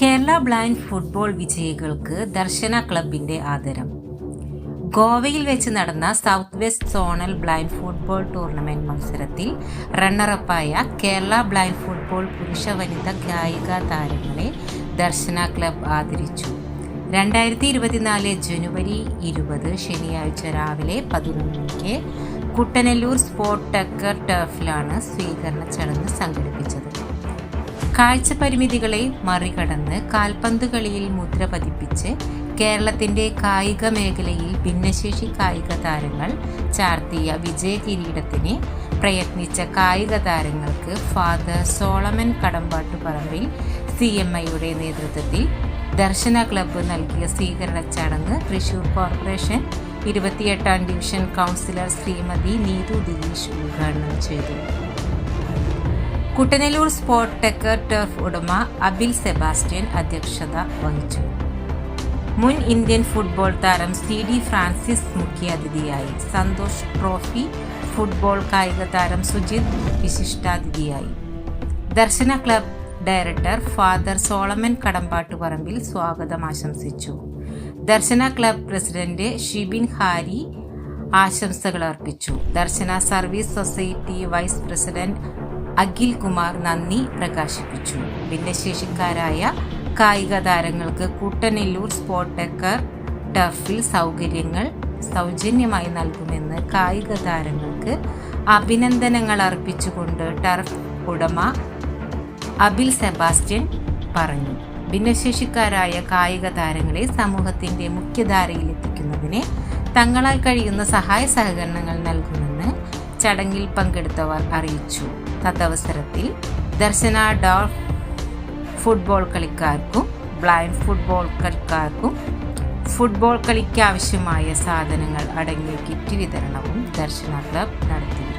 Kerala blind football വിജയികൾക്ക് ദർശന ക്ലബിന്റെ ആദരം. ഗോവയിൽ വെച്ച് നടന്ന south west zonal blind football tournament മത്സരത്തിൽ റണ്ണറപ്പായ കേരള ബ്ലൈൻഡ് ഫുട്ബോൾ പുരുഷ വനിത കായിക താരങ്ങളെ ദർശന ക്ലബ് ആദരിച്ചു. രണ്ടായിരത്തി ഇരുപത്തിനാല് ജനുവരി ഇരുപത് ശനിയാഴ്ച രാവിലെ പതിനൊന്നിക്ക് കുട്ടനല്ലൂർ സ്പോർട്ട് ടക്കർ ടർഫിലാണ് സ്വീകരണ ചടങ്ങ് സംഘടിപ്പിച്ചത്. കാഴ്ച പരിമിതികളെ മറികടന്ന് കാൽപന്ത് കളിയിൽ മുദ്ര പതിപ്പിച്ച് കേരളത്തിന്റെ കായിക മേഖലയിൽ ഭിന്നശേഷി കായിക താരങ്ങൾ ചാർത്തിയ വിജയ കിരീടത്തിന് പ്രയത്നിച്ച കായിക താരങ്ങൾക്ക് father Solomon Kadambattuparambil C M ഐയുടെ നേതൃത്വത്തിൽ ദർശന ക്ലബ്ബ് നൽകിയ സ്വീകരണ ചടങ്ങ് തൃശൂർ കോർപ്പറേഷൻ ഇരുപത്തിയെട്ടാം ഡിവിഷൻ കൗൺസിലർ ശ്രീമതി നീതു ദിലീഷ് ഉദ്ഘാടനം ചെയ്തു. കുട്ടനെല്ലൂർ സ്പോർട്ട് ടെക്കർ ടർഫ് ഉടമ അബിൽ സെബാസ്റ്റ്യൻ അധ്യക്ഷത വഹിച്ചു. മുൻ ഇന്ത്യൻ ഫുട്ബോൾ താരം സി ഡി ഫ്രാൻസിസ് മുഖ്യാതിഥിയായി സന്തോഷ് ട്രോഫി ഫുട്ബോൾ കായിക താരം Sujith വിശിഷ്ടാതിഥിയായി. Darshana club director father Solomon Kadambattuparambil സ്വാഗതം ആശംസിച്ചു. Darshana club president Shibin Harry ആശംസകൾ അർപ്പിച്ചു Darshana service society vice president Akhil Kumar നന്ദി പ്രകാശിപ്പിച്ചു. ഭിന്നശേഷിക്കാരായ കായിക താരങ്ങൾക്ക് കൂട്ടനെല്ലൂർ സ്പോട്ടക്കർ ടെക്കർ ടർഫിൽ സൗകര്യങ്ങൾ സൗജന്യമായി നൽകുമെന്ന് കായിക താരങ്ങൾക്ക് അഭിനന്ദനങ്ങൾ അർപ്പിച്ചുകൊണ്ട് ടർഫ് ഉടമ അബിൽ സെബാസ്റ്റ്യൻ പറഞ്ഞു. ഭിന്നശേഷിക്കാരായ കായിക താരങ്ങളെ സമൂഹത്തിന്റെ മുഖ്യധാരയിൽ എത്തിക്കുന്നതിന് തങ്ങളാൽ കഴിയുന്ന സഹായ സഹകരണങ്ങൾ നൽകുമെന്ന് ചടങ്ങിൽ പങ്കെടുത്തവർ അറിയിച്ചു. തദവസരത്തിൽ ദർശന ഡോ ഫുട്ബോൾ കളിക്കാർക്കും ബ്ലൈൻഡ് ഫുട്ബോൾ കളിക്കാർക്കും ഫുട്ബോൾ കളിക്കാവശ്യമായ സാധനങ്ങൾ അടങ്ങിയ കിറ്റ് വിതരണവും ദർശന ക്ലബ് നടത്തി